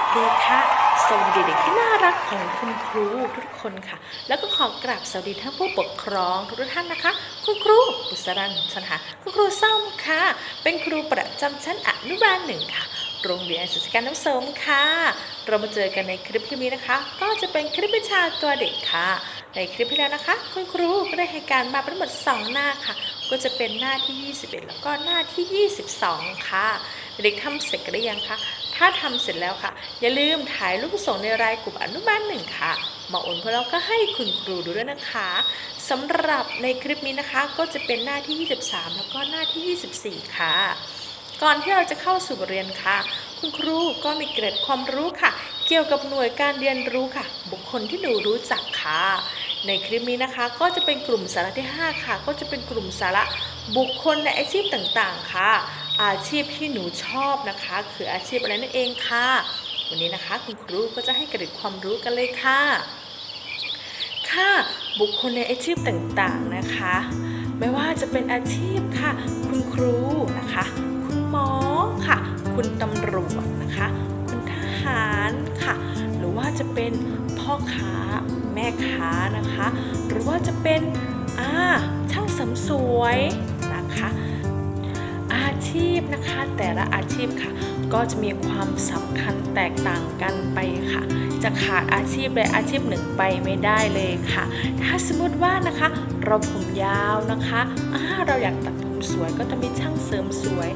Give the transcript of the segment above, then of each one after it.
สดีค่ะ สวัสดีเด็กที่น่ารักของคุณครูทุกคนค่ะ แล้วก็ขอกราบสวัสดีท่านผู้ปกครองทุกท่านนะคะ คุณครูบุษรันชนะคะคุณครูส้มค่ะ เป็นครูประจำชั้นอนุบาลหนึ่งค่ะ โรงเรียนศึกษาการน้ำสมค่ะ เรามาเจอกันในคลิปที่นี้นะคะ ก็จะเป็นคลิปวิชาตัวเด็กค่ะ ในคลิปที่แล้วนะคะ คุณครูก็ได้ให้การมาเป็นหมด2หน้าค่ะก็จะเป็นหน้าที่ 21 แล้วก็หน้าที่ 22 ค่ะ เด็กทำเสร็จหรือยังคะ ถ้าทำเสร็จแล้วค่ะ อย่าลืมถ่ายรูปส่งในรายกลุ่มอนุบาลหนึ่งค่ะมาโอนพวกเราก็ให้คุณครูดูด้วยนะคะสำหรับในคลิปนี้นะคะก็จะเป็นหน้าที่ 23 แล้วก็หน้าที่ 24 ค่ะ ก่อนที่เราจะเข้าสู่บทเรียนค่ะ คุณครูก็มีเกร็ดความรู้ค่ะ เกี่ยวกับหน่วยการเรียนรู้ค่ะ บุคคลที่หนูรู้จักค่ะ ในคลิปนี้นะคะก็จะเป็นกลุ่มสาระที่ 5 ค่ะ ก็จะเป็นกลุ่มสาระบุคคลในอาชีพต่างๆ ค่ะ อาชีพที่หนูชอบนะคะ คืออาชีพอะไรนั่นเองค่ะ วันนี้นะคะคุณครูก็จะให้กร็ดความรู้กันเลยค่ะ ค่ะบุคคลในอาชีพต่างๆนะคะ ไม่ว่าจะเป็นอาชีพค่ะ คุณครูนะคะ คุณหมอค่ะ คุณตำรวจนะคะ คุณทหารค่ะ หรือว่าจะเป็นพ่อค้าแม่ค้านะคะ หรือว่าจะเป็นอ่าช่างเสริมสวย อาชีพนะคะ แต่ละอาชีพค่ะ ก็จะมีความสำคัญแตกต่างกันไปค่ะ จะขาดอาชีพใดอาชีพหนึ่งไปไม่ได้เลยค่ะ ถ้าสมมติว่านะคะ เราผมยาวนะคะเราอยากตัดผมสวยก็จะมีช่างเสริมสวย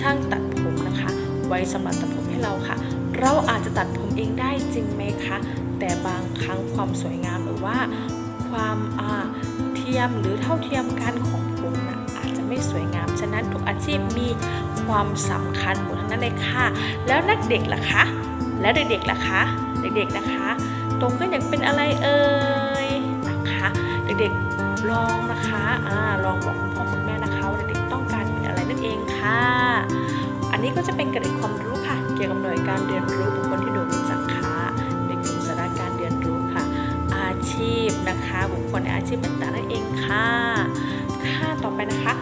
ช่างตัดผมนะคะ ไว้สำหรับตัดผมให้เราค่ะ เราอาจจะตัดผมเองได้จริงไหมคะ แต่บางครั้งความสวยงามหรือว่าความเทียมหรือเท่าเทียมกันของผมนะ ไม่สวยงาม ฉะนั้นทุกอาชีพมีความสำคัญหมดทั้งนั้นเลยค่ะ แล้วนักเด็กล่ะคะ แล้วเด็กๆล่ะคะ เด็กๆนะคะโตขึ้นอยากเป็นอะไรเอ่ยนะคะ เด็กๆลองนะคะอ่าลองบอกคุณพ่อคุณแม่นะคะว่าเด็กๆต้องการเป็นอะไรนั่นเองค่ะ อันนี้ก็จะเป็นกร็ดความรู้ค่ะ เกี่ยวกับหน่วยการเรียนรู้บุคคลที่หนูรู้จักค่ะในกลุ่มสาระการเรียนรู้ค่ะ อาชีพนะคะ บุคคลในอาชีพต่างๆนั่นเองค่ะ ค่ะต่อไปนะคะ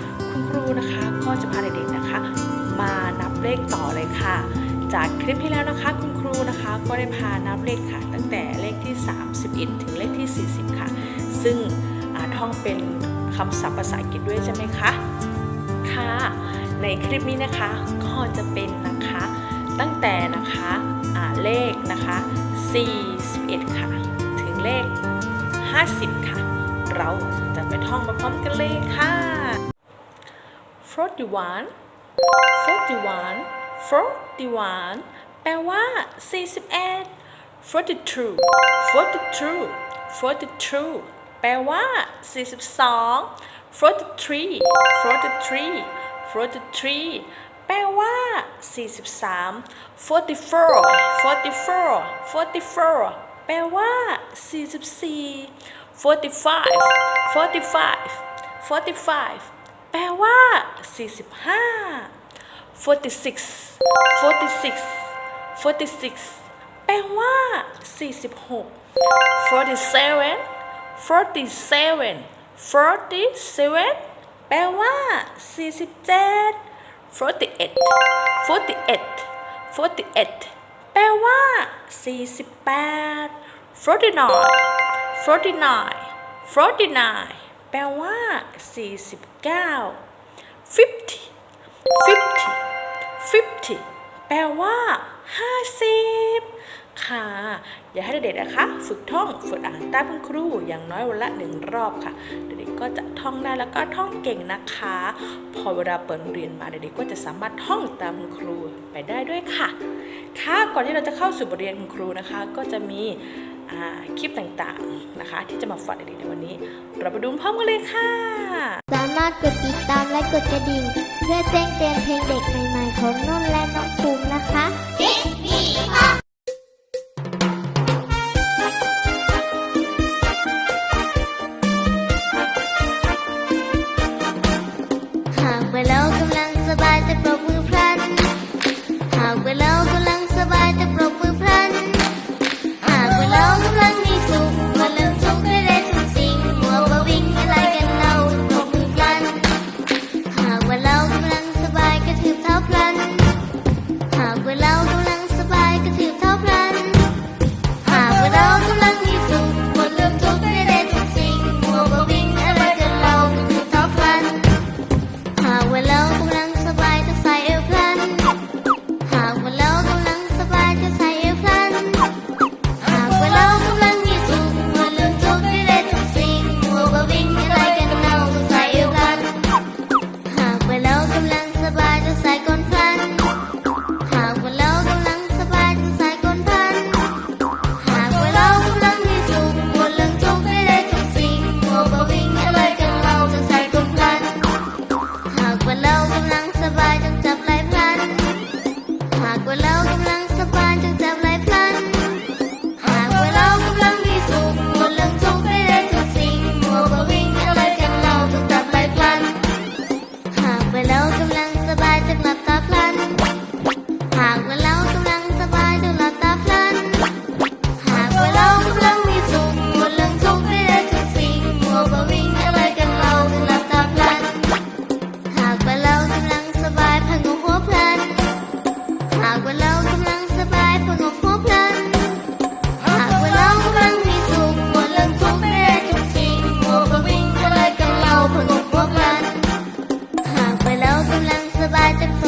ก็จะพาเด็กๆนะคะ มานับเลขต่อเลยค่ะ จากคลิปที่แล้วนะคะคุณครูนะคะก็ได้พานับเลขค่ะ ตั้งแต่เลขที่ 31 ถึงเลขที่ 40 ค่ะ ซึ่งท่องเป็นคำศัพท์ภาษาอังกฤษด้วยใช่ไหมคะค่ะในคลิปนี้นะคะก็จะเป็นนะคะตั้งแต่นะคะเลขนะคะ41 ค่ะ ถึงเลข 50 ค่ะ เราจะไปท่องมาพร้อมกันเลยค่ะ 41 41 41แปลว่า41 42 42 42แปลว่า42 43 43 43แปลว่า 43 44 44 44 แปลว่า 44 45 45 45 ลว่า 45 46 46 46 แปลว่า 46 47 47 47 แปลว่า 47 48 48 48 แปลว่า 48 49 49 49 แปลว่า 49 50 50 50 แปลว่า 50 ค่ะ อย่าให้เด็กๆนะคะ ฝึกท่องฝึกอ่านตามคุณครูอย่างน้อยวันละหนึ่งรอบค่ะ เด็กๆก็จะท่องได้แล้วก็ท่องเก่งนะคะ พอเวลาเปิดโรงเรียนมาเด็กๆก็จะสามารถท่องตามคุณครูไปได้ด้วยค่ะ ค่ะก่อนที่เราจะเข้าสู่บทเรียนคุณครูนะคะ ก็จะมี คลิปต่างๆนะคะ ที่จะมาฝากเด็กๆในวันนี้ เราไปดูพร้อมกันเลยค่ะ สามารถกดติดตามและกดกระดิ่ง เพื่อแจ้งเตือนเพลงเด็กใหม่ๆของนุ่นและน้องภูมินะคะำลั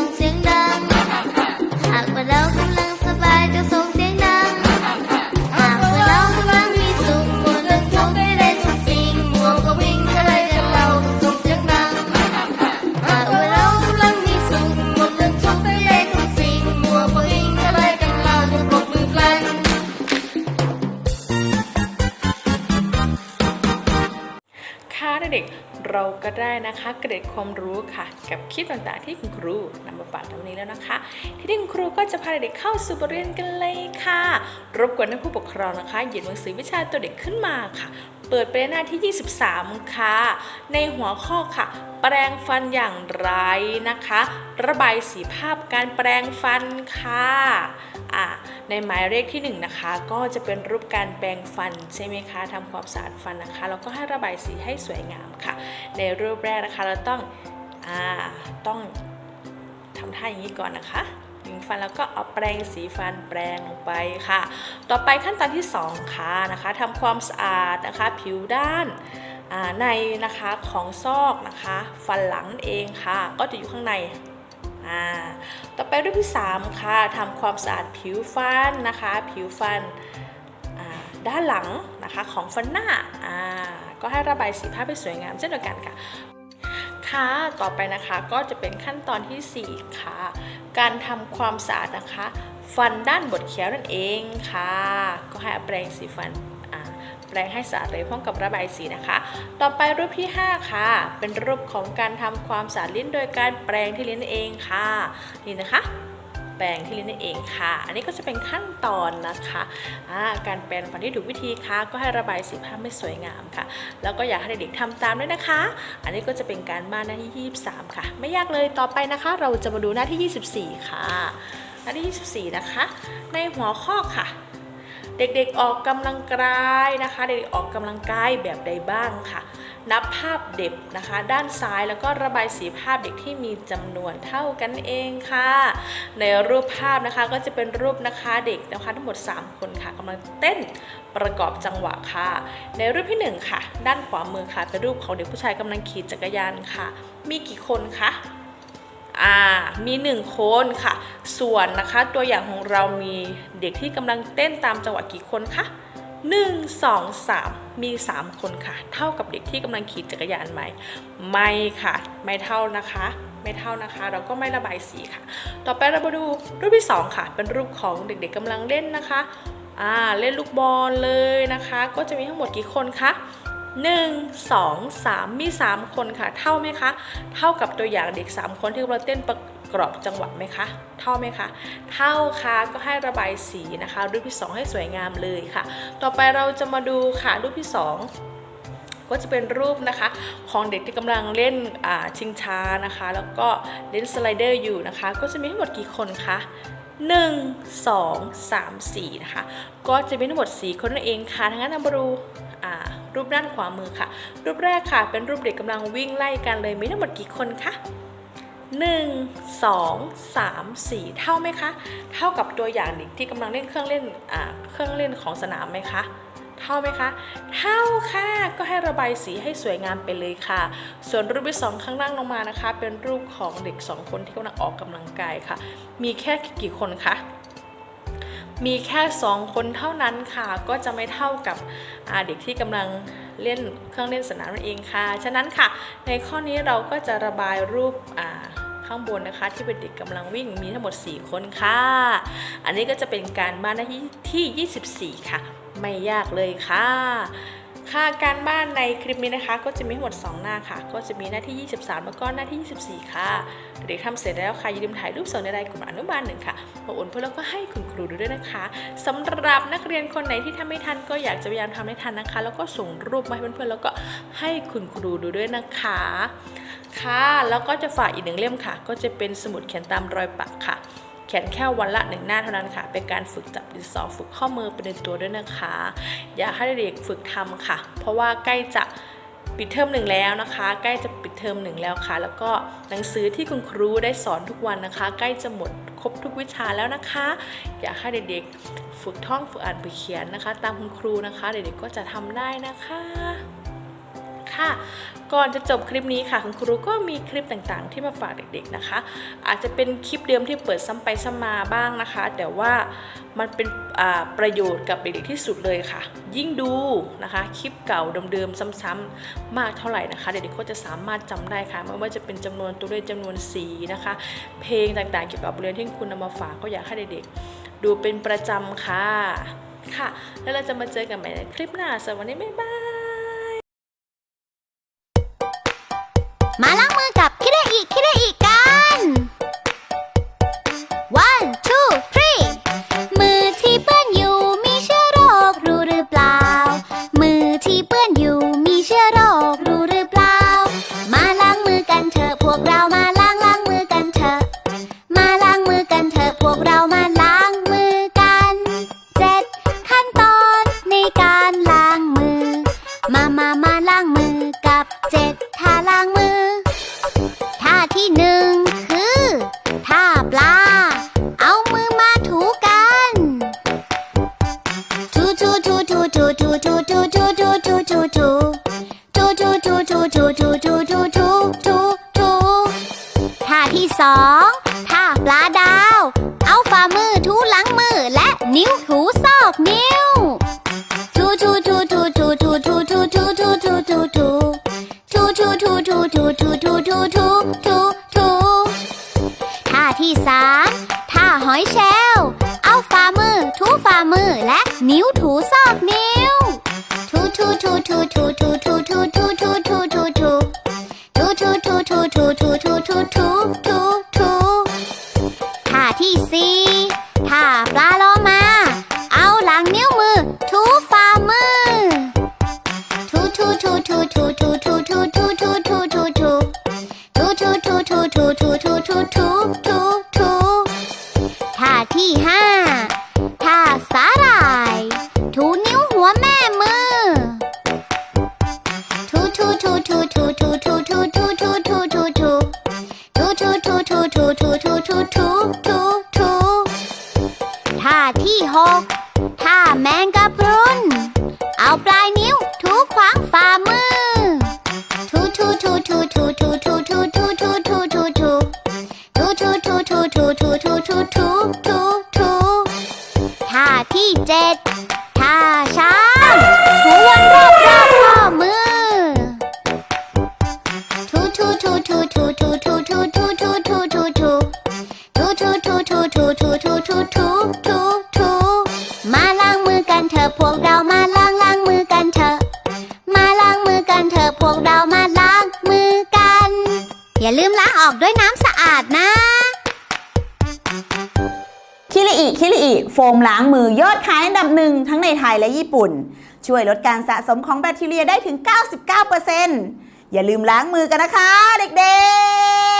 ก็ได้นะคะ เกร็ดความรู้ค่ะ กับคลิปต่างๆที่คุณครูนำมาฝากในวันนี้แล้วนะคะ ที่นี่คุณครูก็จะพาเด็กเข้าสู่บทเรียนกันเลยค่ะ รบกวนท่านผู้ปกครองนะคะหยิบหนังสือวิชาตัวเด็กขึ้นมาค่ะ เปิดไปหน้าที่ 23 ค่ะ ในหัวข้อค่ะ แปรงฟันอย่างไรนะคะ ระบายสีภาพการแปรงฟันค่ะอ่าในหมายเลขที่ 1 นะคะ ก็จะเป็นรูปการแปรงฟันใช่ไหมคะทำความสะอาดฟันนะคะ แล้วก็ให้ระบายสีให้สวยงามค่ะ ในรูปแรกนะคะเราต้องอ่าต้องทำท่าอย่างนี้ก่อนนะคะ ฟันแล้วก็เอาแปรงสีฟันแปรงลงไปค่ะ ต่อไปขั้นตอนที่ 2 ค่ะนะคะทำความสะอาดนะคะผิวด้านในนะคะของซอกนะคะฟันหลังนั่นเองค่ะ ก็จะอยู่ข้างในต่อไปรูปที่ 3 ค่ะทำความสะอาดผิวฟันนะคะ ผิวฟันด้านหลังนะคะของฟันหน้าก็ให้ระบายสีภาพให้สวยงามเช่นเดียวกันค่ะ คะ ต่อไปนะคะก็จะเป็นขั้นตอนทีสี่ 4 ค่ะ การทำความสะอาดนะคะ ฟันด้านบดเคี้ยวนั่นเองค่ะ ก็ให้อาแปรงสีฟันแปรงให้สะอาดเลยพร้อมกับระบายสีนะคะ ต่อไปรูปที่ 5 ค่ะ เป็นรูปของการทำความสะอาดลิ้นโดยการแปรงที่ลิ้นนั่นเองค่ะ นี่นะคะ แปรงที่ลิ้นนั่นเองค่ะ อันนี้ก็จะเป็นขั้นตอนนะคะอ่าการแปรงฟันที่ถูกวิธีค่ะ ก็ให้ระบายสีภาพให้สวยงามค่ะ แล้วก็อยากให้เด็กๆทำตามด้วยนะคะ อันนี้ก็จะเป็นการบ้านหน้าที่ 23 ค่ะ ไม่ยากเลยต่อไปนะคะ เราจะมาดูหน้าที่ 24 ค่ะ หน้าที่ 24 นะคะ ในหัวข้อค่ะเด็กๆออกกำลังกายนะคะ เด็กๆออกกำลังกายแบบใดบ้างค่ะ นับภาพเด็กนะคะ ด้านซ้ายแล้วก็ระบายสีภาพเด็กที่มีจำนวนเท่ากันเองค่ะ ในรูปภาพนะคะก็จะเป็นรูปนะคะเด็กนะคะทั้งหมด 3 คนค่ะกำลังเต้นประกอบจังหวะค่ะ ในรูปที่ 1 ค่ะ ด้านขวามือค่ะเป็นรูปของเด็กผู้ชายกำลังขี่จักรยานค่ะ มีกี่คนคะอ่ามีหนึ่งคนค่ะ ส่วนนะคะตัวอย่างของเรามีเด็กที่กำลังเต้นตามจังหวะกี่คนคะหนึ่งสองสา มีสามคนค่ะ เท่ากับเด็กที่กำลังขี่จักรยานไหมไม่ค่ะ ไม่เท่านะคะ ไม่เท่านะคะ เราก็ไม่ระบายสีค่ะ ต่อไปเรามาดูรูปที่สองค่ะ เป็นรูปของเด็กๆกำลังเล่นนะคะอ่าเล่นลูกบอลเลยนะคะ ก็จะมีทั้งหมดกี่คนคะ1 2 3 มี 3 คนค่ะ เท่าไหมคะ เท่ากับตัวอย่างเด็ก 3 คนที่เราเต้นประ กรอบจังหวะไหมคะเท่าไหมคะเท่าค่ะก็ให้ระบายสีนะคะ รูปที่ 2 ให้สวยงามเลยค่ะ ต่อไปเราจะมาดูค่ะรูปที่ 2ก็จะเป็นรูปนะคะของเด็กที่กำลังเล่นชิงช้านะคะ แล้วก็เล่นสไลเดอร์อยู่นะคะ ก็จะมีทั้งหมดกี่คนคะ1 2 3 4นะคะก็จะมีทั้งหมด 4 คนนั่นเองค่ะทั้งนั้นเรามาดูรูปด้านขวามือค่ะ รูปแรกค่ะเป็นรูปเด็กกำลังวิ่งไล่กันเลยมีทั้งหมดกี่คนคะ 1 2 3 4 เท่าไหมคะ เท่ากับตัวอย่างเด็กที่กำลังเล่นเครื่องเล่นเครื่องเล่นของสนามไหมคะ เท่าไหมคะ เท่าค่ะ ก็ให้ระบายสีให้สวยงามไปเลยค่ะ ส่วนรูปที่สองข้างล่างลงมานะคะ เป็นรูปของเด็กสองคนที่กำลังออกกำลังกายค่ะ มีแค่กี่คนคะมีแค่ 2 คนเท่านั้นค่ะ ก็จะไม่เท่ากับเด็กที่กำลัง เล่นเครื่องเล่นสนามนั่นเองค่ะ ฉะนั้นค่ะ ในข้อนี้เราก็จะระบายรูปอ่าข้างบนนะคะ ที่เป็นเด็กกำลังวิ่งมีทั้งหมด 4 คนค่ะ อันนี้ก็จะเป็นการบ้านหน้าที่ที่ 24 ค่ะ ไม่ยากเลยค่ะ ค่ะการบ้านในคลิปนี้นะคะ ก็จะมีทั้งหมด 2 หน้าค่ะ ก็จะมีหน้าที่ 23 แล้วก็หน้าที่ 24 ค่ะ เด็กๆทำเสร็จแล้วค่ะ อย่าลืมถ่ายรูปส่งในไลน์กลุ่มอนุบาลหนึ่งค่ะมาโอนเพื่อนแล้วก็ให้คุณครูดูด้วยนะคะสำหรับนักเรียนคนไหนที่ทำไม่ทันก็อยากจะพยายามทำให้ทันนะคะ แล้วก็ส่งรูปมาให้เพื่อนๆแล้วก็ให้คุณครูดูด้วยนะคะ ค่ะ แล้วก็จะฝากอีกหนึ่งเล่มค่ะ ก็จะเป็นสมุดเขียนตามรอยปากค่ะ เขียนแค่วันละหนึ่งหน้าเท่านั้นค่ะ เป็นการฝึกจับดินสอฝึกข้อมือเป็นตัวด้วยนะคะ อยากให้เด็กฝึกทำค่ะ เพราะว่าใกล้จะปิดเทอมหนึ่งแล้วนะคะ ใกล้จะปิดเทอมหนึ่งแล้วค่ะ แล้วก็หนังสือที่คุณครูได้สอนทุกวันนะคะ ใกล้จะหมดครบทุกวิชาแล้วนะคะ อยากให้เด็กๆฝึกท่องฝึกอ่านฝึกเขียนนะคะ ตามคุณครูนะคะ เด็กๆก็จะทำได้นะคะ ค่ะ ก่อนจะจบคลิปนี้ค่ะ คุณครูก็มีคลิปต่างๆ ที่มาฝากเด็กๆนะคะ อาจจะเป็นคลิปเดิมที่เปิดซ้ำไปซ้ำมาบ้างนะคะ แต่ว่ามันเป็นประโยชน์กับเด็กๆที่สุดเลยค่ะ ยิ่งดูนะคะคลิปเก่าเดิมๆซ้ำๆมากเท่าไหร่นะคะ เด็กๆก็จะสามารถจำได้ค่ะไม่ว่าจะเป็นจำนวนตัวเลขจำนวนสีนะคะ เพลงต่างๆเกี่ยวกับเรื่องที่คุณนำมาฝากก็อยากให้เด็กๆดูเป็นประจำค่ะค่ะ แล้วเราจะมาเจอกันใหม่ในคลิปหน้าสวัสดีบ๊ายบาย 马良漫画，奇来伊，奇来伊。 อีสานท่าหอยเชลเอาฝ่ามือถูฝ่ามือและนิ้วถูซอกนิ้ว ถูถูถูถูถูถูถู คิริอิคิริอิโฟมล้างมือยอดขายอันดับหนึ่งทั้งในไทยและญี่ปุ่น ช่วยลดการสะสมของแบคทีเรียได้ถึง 99%อย่าลืมล้างมือกันนะคะ เด็กๆ